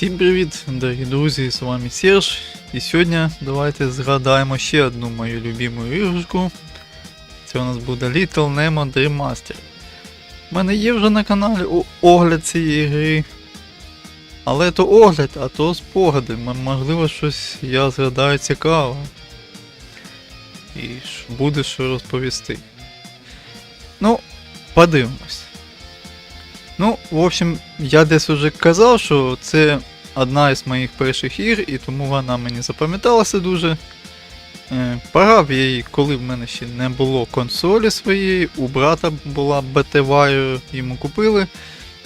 Всім привіт, дорогі друзі, з вами Серж. І сьогодні давайте згадаємо ще одну мою любиму іграшку. Це у нас буде Little Nemo Dream Master. У мене є вже на каналі огляд цієї гри. Але то огляд, а то спогади. Можливо, щось я згадаю цікаве. І буде що розповісти. Ну, подивимось. Ну, в общем, я десь уже казав, що це одна із моїх перших ігр, і тому вона мені запам'яталася дуже. Е, Пограв я її, коли в мене ще не було консолі своєї, у брата була BT йому купили.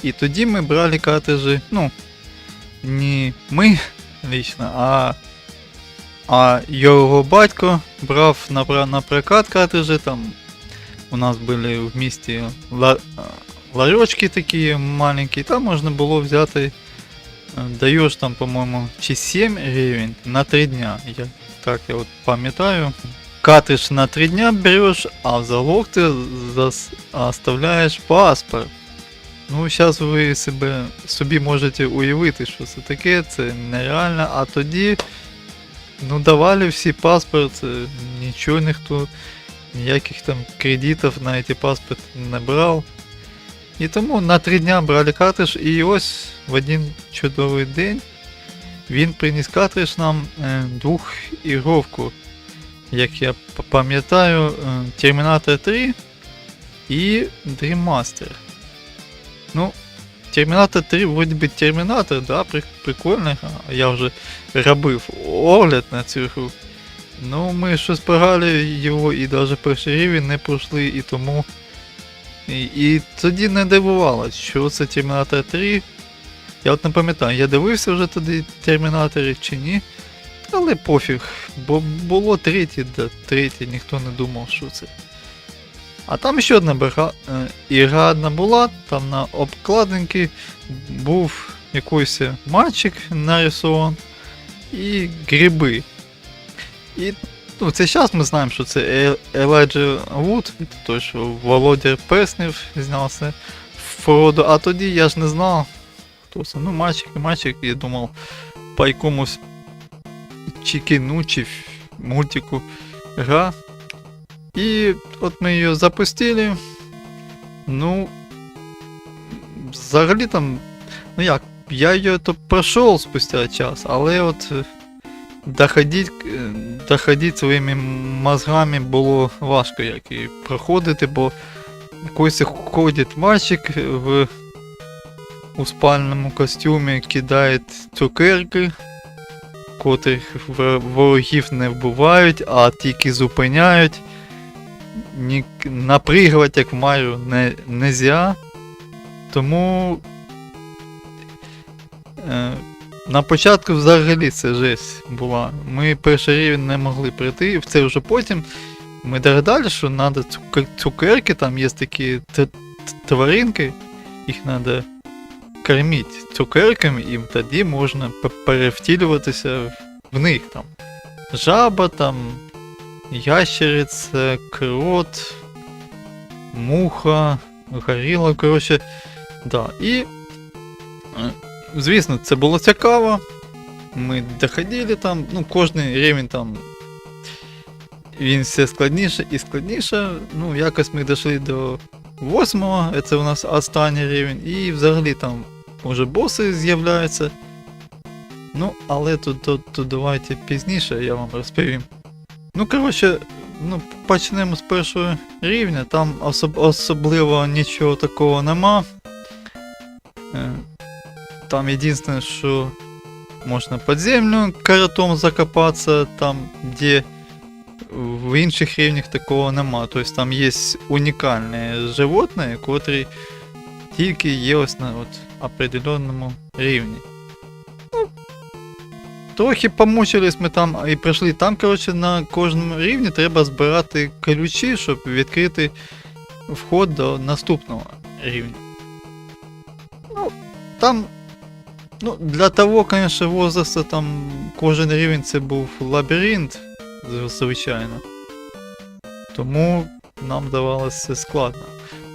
І тоді ми брали картриджі, ну, не ми лично, а, а його батько брав на, на прокат картриджі, там у нас були в місті ла, ларьочки такі маленькі, там можна було взяти, е, даєш там, по-моєму, чи 7 гривень на 3 дня. Я, так я от пам'ятаю. Катридж на 3 дня береш, а в залог ти зас- оставляєш паспорт. Ну, зараз ви себе, собі можете уявити, що це таке, це нереально, а тоді ну, давали всі паспорт, нічого ніхто, ніяких там кредитів на ці паспорт не брав. І тому на три дня брали картридж, і ось в один чудовий день він приніс картридж нам е, двохігровку, як я пам'ятаю, е, Terminator 3 і Dream Master. Ну, Terminator 3 вроді би Terminator, да, при- прикольно, я вже робив огляд на цю гру. Ну, ми щось пограли його і навіть перший рівень не пройшли, і тому. І, тоді не дивувалось, що це Термінатор 3. Я от не пам'ятаю, я дивився вже тоді Термінаторів чи ні. Але пофіг, бо було третє, да, третє, ніхто не думав, що це. А там ще одна бера, е, ігра одна була, там на обкладинці був якийсь мальчик нарисован і гриби. І ну, це зараз ми знаємо, що це Е- Елайджа Вуд, той, що Володя Перснів знявся Фроду, а тоді я ж не знав, хто це. Ну, мальчик і мальчик, я думав, по якомусь чи кіну, чи мультику гра. І от ми її запустили. Ну. Взагалі там. Ну як, я її то пройшов спустя час, але от. Е, доходить, е, своїми мозгами було важко як і проходити, бо якось ходить мальчик в у спальному костюмі, кидає цукерки, котрих ворогів не вбивають, а тільки зупиняють. Ні, напригувати, як в Маріо, не нельзя. Тому. Е, на початку взагалі це жесть була. Ми перший рівень не могли пройти, це вже потім. Ми догадали, що треба цукерки, там є такі тваринки, їх треба кормити цукерками, і тоді можна перевтілюватися в- них там. Жаба, там, ящериця, крот, муха, горіла, коротше. Да. І е, звісно, це було цікаво. Ми доходили там, ну, кожний рівень там. Він все складніше і складніше. Ну, якось ми дійшли до восьмого, це у нас останній рівень, і взагалі там уже боси з'являються. Ну, але тут, тут, тут давайте пізніше я вам розповім. Ну, коротше, ну, почнемо з першого рівня, там особ- особливо нічого такого нема. Е, Там единственное, что можно под землю коротом закопаться, там, где в інших рівнях такого нема. Тобто там є унікальні животні, котрі тільки є ось на от определенному рівні. Ну, трохи помучились ми там і прийшли. Там, коротше, на кожному рівні треба збирати ключі, щоб відкрити вход до наступного рівня. Ну, там Ну, для того, конечно, возраста там кожен рівень це був лабіринт, звичайно. Тому нам давалося складно.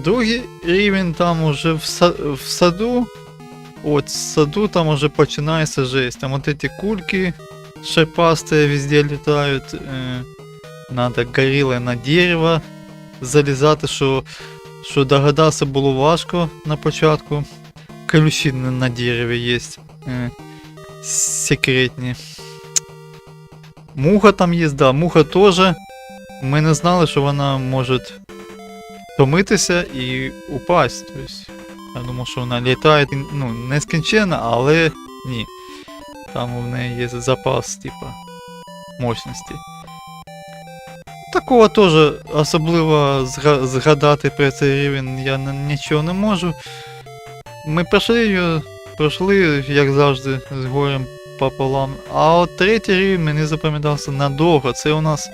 Другий рівень там уже в, са- в саду. от в саду там уже починається жесть. Там вот эти кульки шипастые везде летают. Е, надо горіле на дерево залізати, що, що догадатися було важко на початку. Колючі на на дереві є. Е, секретні. Муха там є, да, муха теж. Ми не знали, що вона може втомитися і упасть. Тобто, я думав, що вона літає ну, нескінченно, але ні. Там у неї є запас, типа, мощності. Такого теж особливо згадати про цей рівень я нічого не можу. Ми його, пройшли, як завжди, з горем пополам. А от третій рівень мені запам'ятався надовго. Це у нас.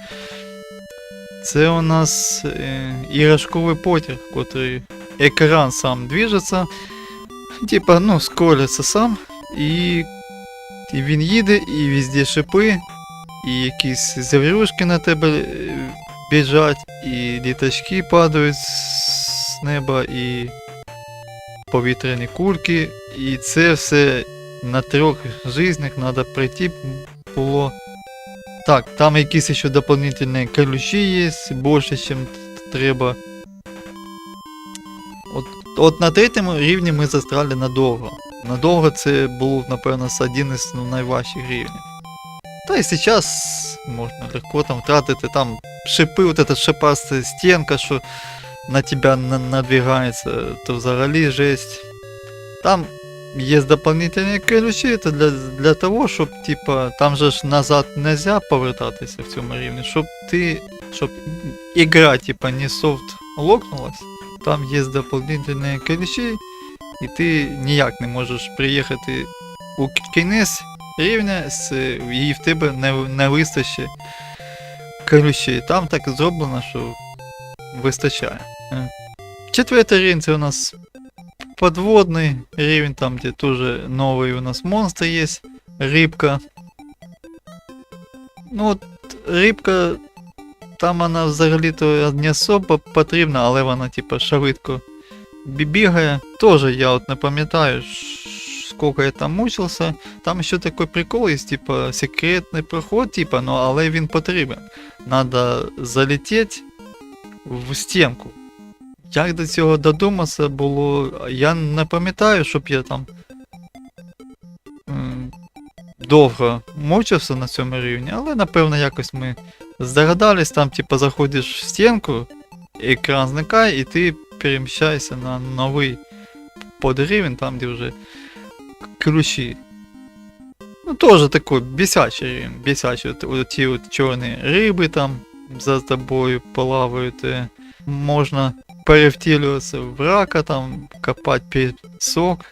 Це у нас е, іграшковий потяг, котрий екран сам движеться. Типа, ну, скроляться сам. І, і він їде, і везде шипи, і якісь завірушки на тебе е, біжать, і літачки падають з неба, і повітряні кульки. І це все на трьох жизнях треба пройти було. Так, там якісь ще дополнительні колючі є, більше, ніж треба. От, от на третьому рівні ми застряли надовго. Надовго це був, напевно, один із ну, найважчих рівнів. Та і зараз можна легко там втратити там шипи, от эта шипаста стінка, що на тебе на- надвигається, то взагалі жесть. Там є дополнительні ключі, це для, для того, щоб, типа, там же ж назад нельзя повертатися в цьому рівні, щоб ти, щоб ігра, типа, не софт локнулась, там є дополнительні ключі, і ти ніяк не можеш приїхати у кінець рівня, з, і в тебе не, не вистачить ключі. Там так зроблено, що вистачає. Е. Четвертий рівень це у нас подводный рівень, там где тоже новый у нас монстр есть, рыбка. Ну от рибка, там вона взагалі-то не особо потрібна, але вона типа швидко бі- бігає. Тоже я от не пам'ятаю, ш- скільки я там мучився. Там ще такий прикол є, типа секретний проход, типа, ну але він потрібен. Надо залетіти в стінку. Як до цього додуматися було, я не пам'ятаю, щоб я там довго мучився на цьому рівні, але напевно якось ми здогадались, там типу заходиш в стінку, екран зникає, і ти переміщаєшся на новий подрівень, там де вже ключі. Ну, теж такий бісячий рівень, бісячий. От ті от чорні риби там за тобою плавають. е, Можна перевтілюватися в рака, там, копати пісок.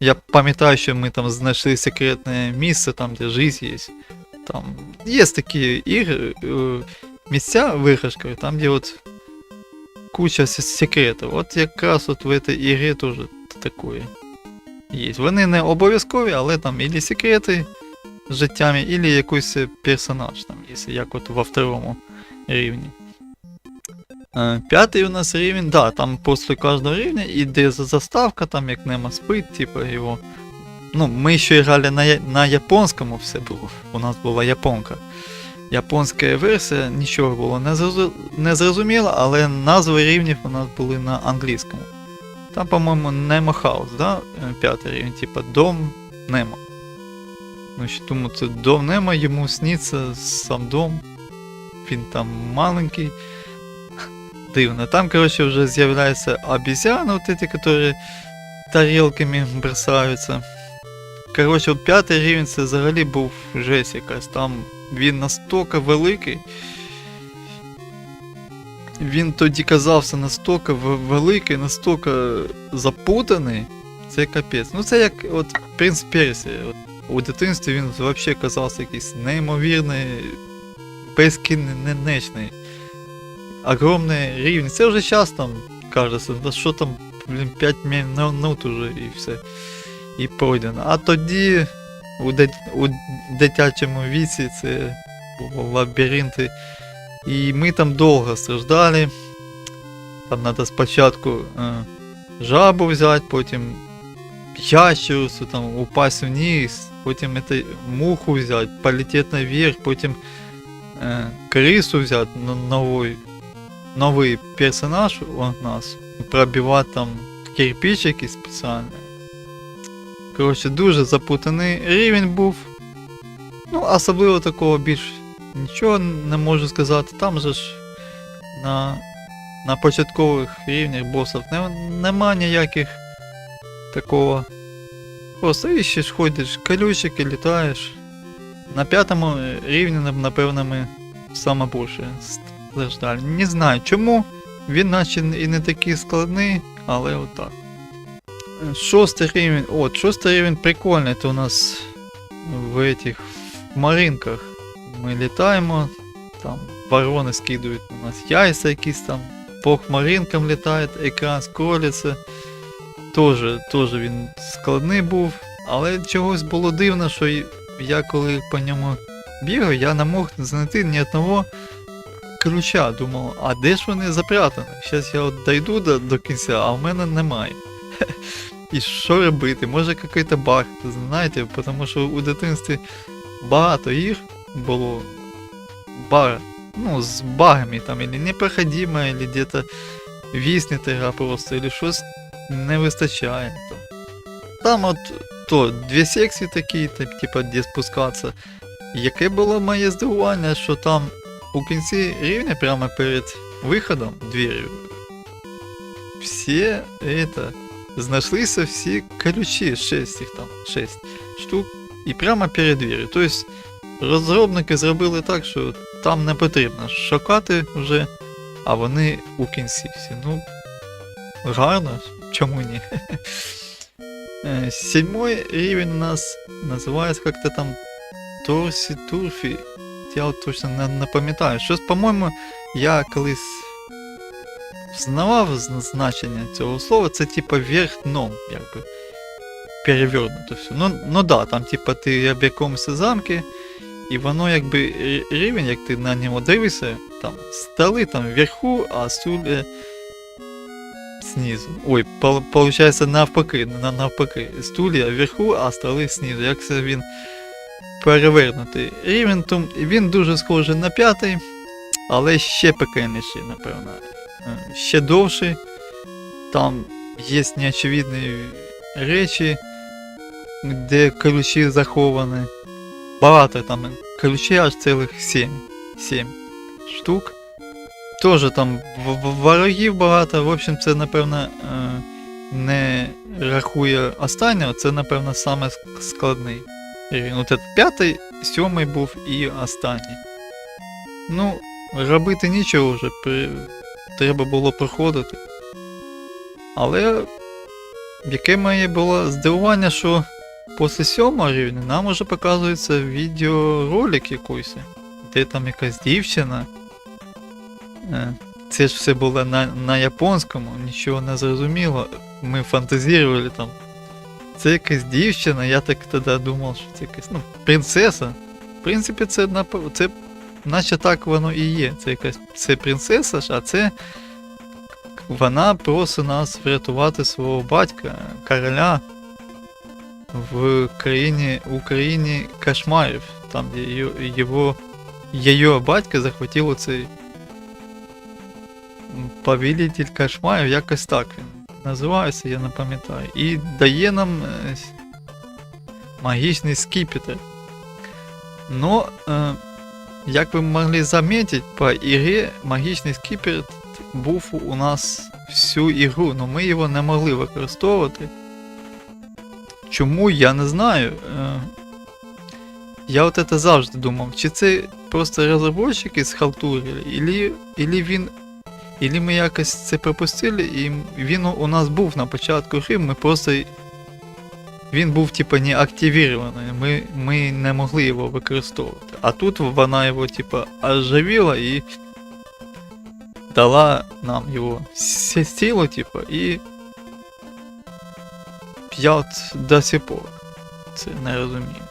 Я пам'ятаю, що ми там знайшли секретне місце, там, де життя є. Там є такі ігри, е, місця виграшкові, там, де от куча секретів. От якраз от в цій ігрі теж таке є. Вони не обов'язкові, але там ілі секрети з життями, ілі якийсь персонаж там є, як от во второму рівні. Е, П'ятий у нас рівень, да, там після кожного рівня іде за- заставка, там як Немо спить, типа його. Ну, ми ще грали на, на японському все було. У нас була японка. Японська версія, нічого було не, зрозу- зрозуміло, але назви рівнів у нас були на англійському. Там, по-моєму, Немо Хаус, да? е, П'ятий рівень, типа Дом Немо. Ну, ще думаю, це Дом Немо, йому сниться сам дом. Він там маленький дивно. Там, короче, уже з'являются обезьяны, вот эти, которые тарелками бросаються. Короче, от п'ятий рівень це взагалі був жесть якась. Там він настільки великий. Він тоді казався настільки в- великий, настільки запутаний. Це капець. Ну це як от принц Персія. От, у дитинстві він взагалі казався якийсь неймовірний, безкінечний огромный рівень. Це вже час там кажеться, да що там, блін, 5 минут уже і все. І пройдено. А тоді у, дит... у дитячому віці це лабіринти. І ми там довго страждали. Там треба спочатку е, жабу взяти, потім ящерицу там упасть вниз, потім это, муху взять, полететь наверх, потім е, крису взять, но- новий, новий персонаж у нас, пробивати там кирпичики спеціально. Коротше, дуже запутаний рівень був. Ну, особливо такого більш нічого не можу сказати. Там же ж на, на початкових рівнях босів не, нема ніяких такого. Просто іщеш, ходиш, колючики, літаєш. На п'ятому рівні, напевно, ми саме страждали. Не знаю чому. Він наче і не такий складний, але отак. Шостий рівень. От, шостий рівень прикольний, то у нас в этих маринках. Ми літаємо, там ворони скидують у нас яйця якісь там, по хмаринкам літає, екран скролиться. Тоже, тоже він складний був, але чогось було дивно, що я коли по ньому бігав, я не мог знайти ні одного ключа. Думав, а де ж вони запрятані? Зараз я от дойду до, до кінця, а в мене немає. І що робити? Може якийсь баг, знаєте, тому що у дитинстві багато ігр було баг, ну, з багами там, или непроходимо, или где-то віснет гра просто, или щось не вистачає. Там, от то, дві секції такі, тип- типа, де спускатися. Яке було моє здивування, що там у кінці рівня, прямо перед виходом двері, всі это, знайшлися всі ключі, 6 їх там, 6 штук, і прямо перед двері. Тобто розробники зробили так, що там не потрібно шукати вже, а вони у кінці всі. Ну, гарно, чому ні? Е, Седьмой рівень у нас називається як-то там Торсі Турфі. Я от точно не, не пам'ятаю. Щось, по-моєму, я колись знавав зн- значення цього слова, це типа вверх дном, якби. Перевернуто все. Ну, ну да, там типа ти в якомусь замки, і воно якби рі- рівень, як ти на нього дивишся, там столи там вверху, а стулья снизу. Ой, пол- получается навпаки, на- навпаки. Стулья вверху, а столи знизу. Як це він перевернутий рівень, то він дуже схожий на п'ятий, але ще пекельніший, напевно. Е, Ще довший. Там є неочевидні речі, де ключі заховані. Багато там ключей аж цілих 7. 7 штук. Тоже там ворогів багато. В общем, це, напевно, е, не рахує останнього, це, напевно, саме складний. Рівень. От п'ятий, сьомий був і останній. Ну, робити нічого вже, при... треба було проходити. Але яке моє було здивування, що після сьомого рівня нам уже показується відеоролик якийсь, де там якась дівчина. Е, Це ж все було на, на японському, нічого не зрозуміло. Ми фантазірували там. Це якась дівчина, я так тоді думав, що це якась ну, принцеса. В принципі, це, це наче так воно і є. Це якась це принцеса, а це вона просить нас врятувати свого батька, короля в країні, Україні кошмарів. Там її- його, батька захватив цей повелитель кошмарів, якось так він називається, я не пам'ятаю. І дає нам е, магічний скіпетр. Но, е, як ви могли замітити, по ігрі магічний скіпетр був у нас всю ігру, але ми його не могли використовувати. Чому, я не знаю. Е, Я от це завжди думав, чи це просто розробники схалтурили, ілі він. Ілі ми якось це пропустили, і він у нас був на початку гри, ми просто. Він був типа не активірований, ми, ми не могли його використовувати. А тут вона його, типа, оживила і дала нам його с- силу, типа, і. Я до сих пор це не розумію.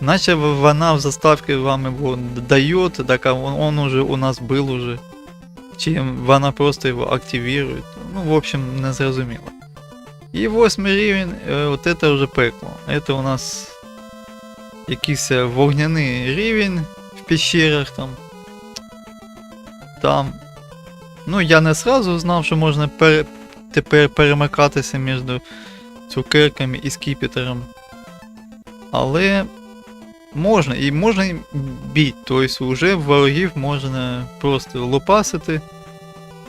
Наче вона в заставці вам його дає, так он, он уже у нас був уже. Чи вона просто його активірує. Ну, в общем, не зрозуміло. І восьмий рівень, е, от це вже пекло. Це у нас якийсь е, вогняний рівень в пещерах там. Там. Ну, я не сразу знав, що можна пере... тепер перемикатися між цукерками і скіпетером. Але можна, і можна і бити. Тобто вже ворогів можна просто лопасити.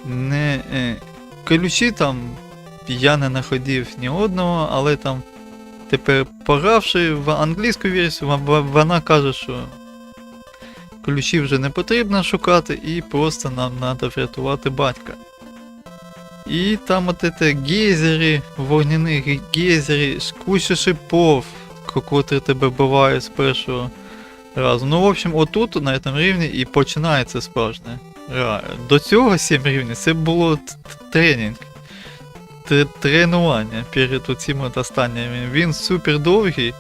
Не, е, ключі там я не знаходив ні одного, але там тепер погравши в англійську версію, вона каже, що ключі вже не потрібно шукати, і просто нам треба врятувати батька. І там от це гейзери, вогняні гейзери, куча шипов, котрі тебе бувають з першого разу. Ну, в общем, отут, на цьому рівні, і починається справжнє. До цього 7 рівнів це було тренінг. Тренування перед оцим от останнім. Він супер довгий.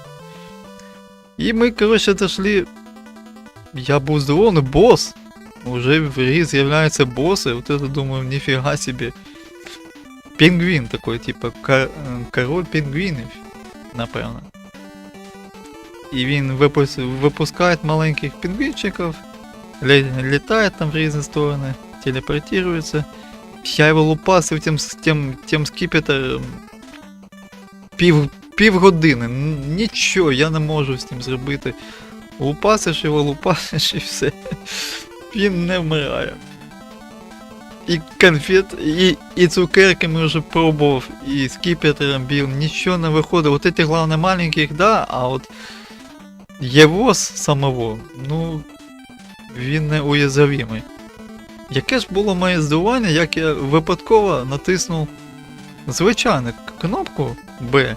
І ми, коротше, дошли. Я був здивований, бос. Уже в грі з'являються боси. Вот это думаю, ніфіга собі. Пінгвін такой, типа е, король пінгвінів, напевно. І він випус... випускає маленьких пінгвінчиків, лі... літає там в різні сторони, телепортується. Я його лупасив тим, тим, тим скіпетером пів, півгодини. Н- Нічого, я не можу з ним зробити. Лупасиш його, лупасиш і все. Він не вмирає. І конфет, і, і цукерками вже пробував, і скіпетером бив, нічого не виходить. Вот эти главное маленьких, да, а от його самого, ну, він не уязвимий. Яке ж було моє здивування, як я випадково натиснув звичайну кнопку Б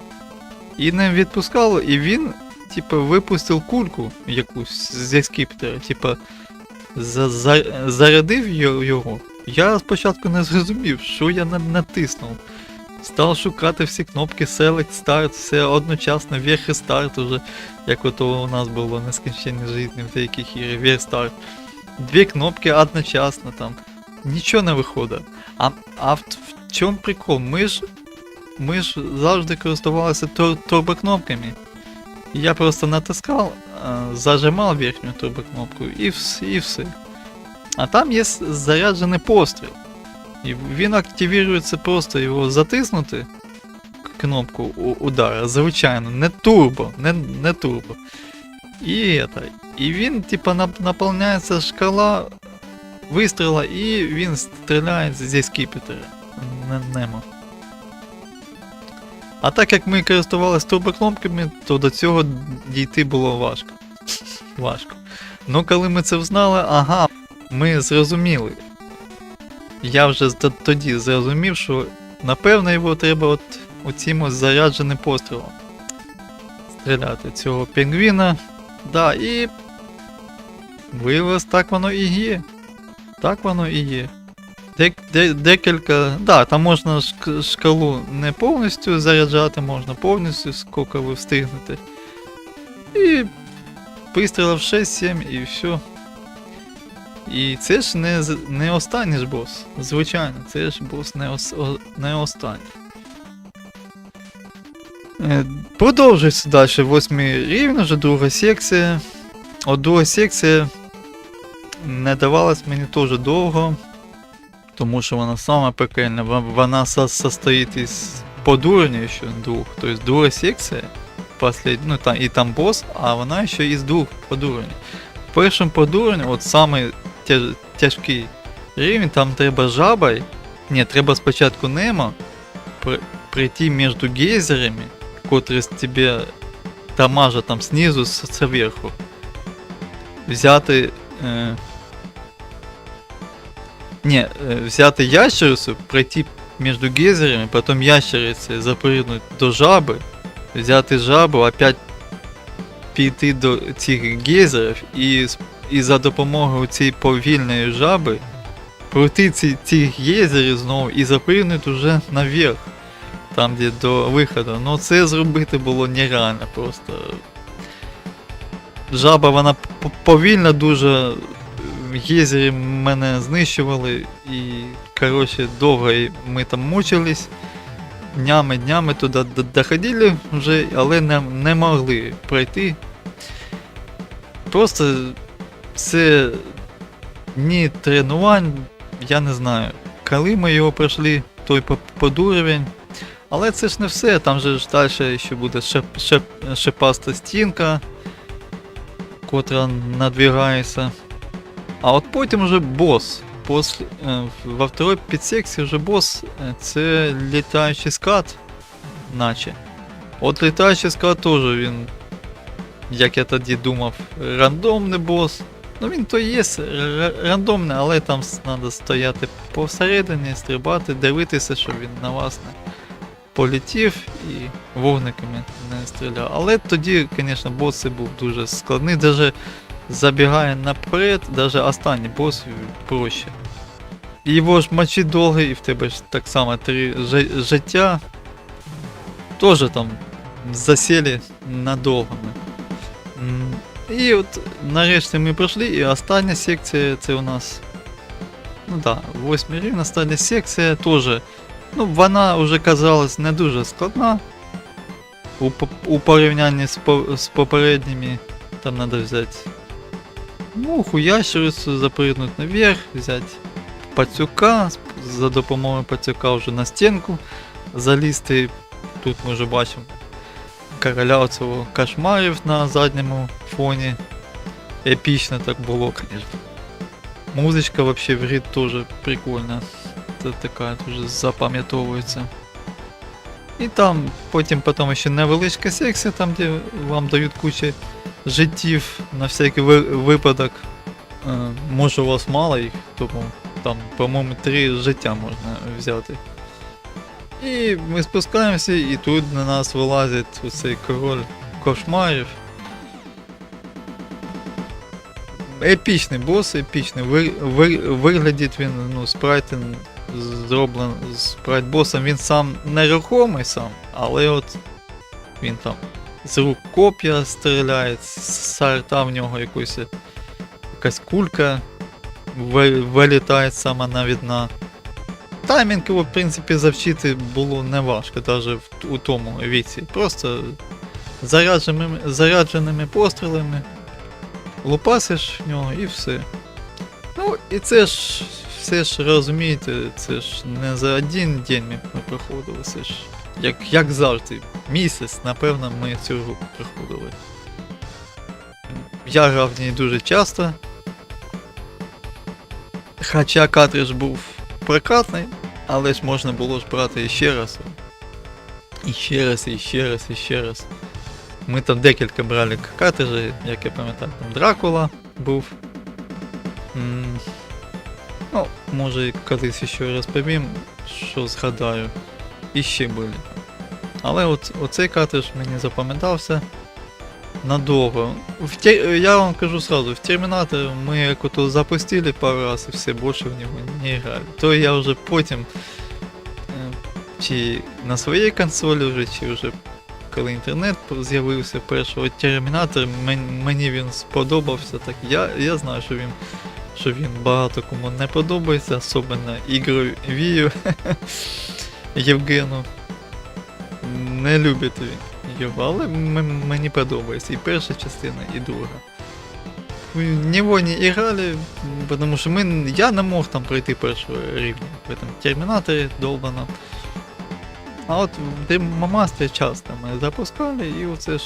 і не відпускало, і він, типу, випустив кульку якусь зі скіптера, за, зарядив його. Я спочатку не зрозумів, що я на- натиснув. Став шукати всі кнопки Select, Start, все одночасно, вверх і старт уже, як ото у нас було нескінченні житті в деяких іграх, вверх старт. Дві кнопки одночасно там. Нічого не виходить. А, а в, в чому прикол? Ми ж, ми ж завжди користувалися тур, турбокнопками. Я просто натискав, а, зажимав верхню турбокнопку і, і все. А там є заряджений постріл. І він активується просто його затиснути. Кнопку удара, звичайно, не турбо, не, не турбо. І, это, і він, типа, нап- наповняється шкала вистріла, і він стріляє зі скіпетера. Не, немо. А так як ми користувалися турбокнопками, то до цього дійти було важко. Важко. Ну коли ми це взнали, ага, ми зрозуміли. Я вже тоді зрозумів, що напевно його треба от оцім ось зарядженим пострілом стріляти цього пінгвіна. Да, і виявилось, так воно і є. Так воно і є. Дек, де, декілька. Да, там можна шкалу не повністю заряджати, можна повністю, скільки ви встигнете. І вистрілив 6-7 і все. І це ж не, не останній ж бос. Звичайно, це ж бос не, ос, не останній. Е, Продовжується далі восьмий рівень, вже друга секція. От друга секція не давалась мені теж довго, тому що вона сама пекельна, вона со- состоїть із подурення ще двох. Тобто друга секція, послед... ну, там, і там бос, а вона ще із двох подурень. В першому подуренні, от самий тяж... тяжкий рівень, там треба жабой, ні, треба спочатку Немо при... прийти між гейзерами, котрі з тебе дамажать там знизу, з- зверху. Взяти. Е... Ні, е, взяти ящерицю, пройти між гейзерами, потім ящериці запригнути до жаби, взяти жабу, опять піти до цих гейзерів і, з- і за допомогою цієї повільної жаби пройти ці, ці гейзери знову і запригнути вже наверх, там де до виходу. Ну це зробити було нереально просто. Жаба вона п- повільна дуже. Гейзери мене знищували і коротше довго ми там мучились. днями, днями туди доходили вже, але не, не могли пройти. Просто це дні тренувань, я не знаю, коли ми його пройшли, той по- подуровень. Але це ж не все, там же ж далі ще буде шеп, шеп, шипаста стінка, котра надвигається. А от потім вже бос. Пос, е, во второй підсекції вже бос е, це літаючий скат, наче. От літаючий скат теж він, як я тоді думав, рандомний бос. Ну він то є р- рандомний, але там треба стояти посередині, стрибати, дивитися, щоб він на вас не полетів і вогниками не стріляв. Але тоді, звісно, бос це був дуже складний, навіть забігає наперед, навіть останній бос проще. Його ж мочі довго, і в тебе ж так само три життя. Теж там засілі надовгими. М, І от нарешті ми пройшли, і остання секція це у нас. Ну так, да, восьмий рівень, остання секція теж. Ну, вона вже казалась не дуже складна. У, по- у порівнянні з, по- з попередніми там треба взяти муху, ящерицю, запрыгнути наверх, взяти пацюка, с- за допомогою пацюка вже на стінку залізти. Тут ми вже бачимо короля цього кошмарів на задньому фоні. Епічно так було, звісно. Музичка вообще в грі теж прикольна. Це така дуже запам'ятовується. І там потім потім ще невеличка секція, там де вам дають кучу життів на всякий ви- випадок. Е, може у вас мало їх, тому там, по-моєму, три життя можна взяти. І ми спускаємося, і тут на нас вилазить оцей король кошмарів. Епічний бос, епічний. Ви, ви, виглядить він, ну, спрайтен зроблений спрайт босом, він сам нерухомий сам, але от він там з рук коп'я стріляє, з арта в нього якусь, якась кулька ви- вилітає сама навідна. Таймінг в принципі, завчити було неважко, навіть у тому віці. Просто зарядженими, зарядженими пострілами лупасиш в нього і все. Ну, і це ж все ж розумієте, це ж не за один день ми проходили, це ж як, як завжди, місяць, напевно, ми цю гру проходили. Я грав в ній дуже часто. Хоча картридж був прокатний, але ж можна було ж брати ще раз. І ще раз, і ще раз, і ще раз. Ми там декілька брали картриджі, як я пам'ятаю, там Дракула був. Ну, може колись ще розповім, що згадаю. І ще були. Але от, оцей картридж мені запам'ятався надовго. В те, я вам кажу сразу, в Термінатор ми ото запустили пару раз і все, більше в нього не грали. То я вже потім е, чи на своїй консолі вже, чи вже коли інтернет з'явився першого Термінатор, мені він сподобався. Так я, я знаю, що він, що він багато кому не подобається, особливо Ігорю Вію Євгену. Не любить він його, але мені подобається і перша частина, і друга. В него не играли, потому что мы, я не мог там пройти першого рівня в этом термінаторі долбаном. А от в Демомастері часто ми запускали і оце ж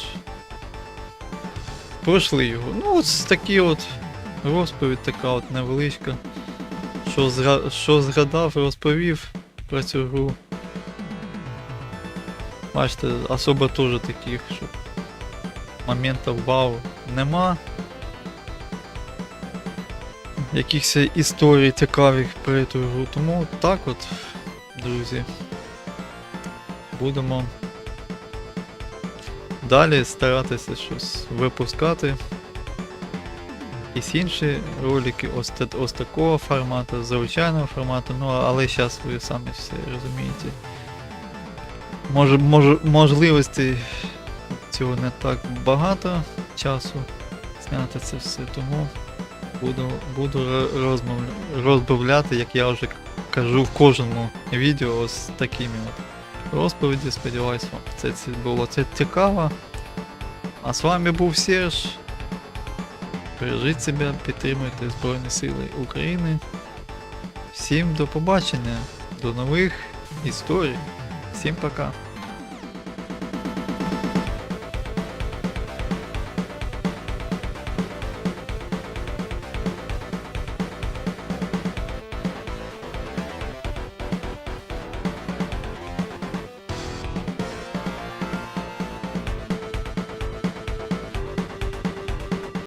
пройшли його. Ну от такі от розповідь така от невеличка. Що, що згадав, розповів про цю гру. Бачите, особо теж таких, що моментів вау нема. Якихось історій цікавих про цю гру. Тому так от, друзі. Будемо далі старатися щось випускати. Якісь інші ролики ось, ось такого формату, звичайного формату, ну але зараз ви самі все розумієте. Може, може, можливостей цього не так багато часу зняти це все, тому буду, буду ро- розбавляти, як я вже кажу в кожному відео, ось такими от розповіді. Сподіваюсь, вам це, це було це цікаво. А з вами був Серж. Бережіть себе, підтримуйте Збройні Сили України. Всім до побачення, до нових історій. Всім пока.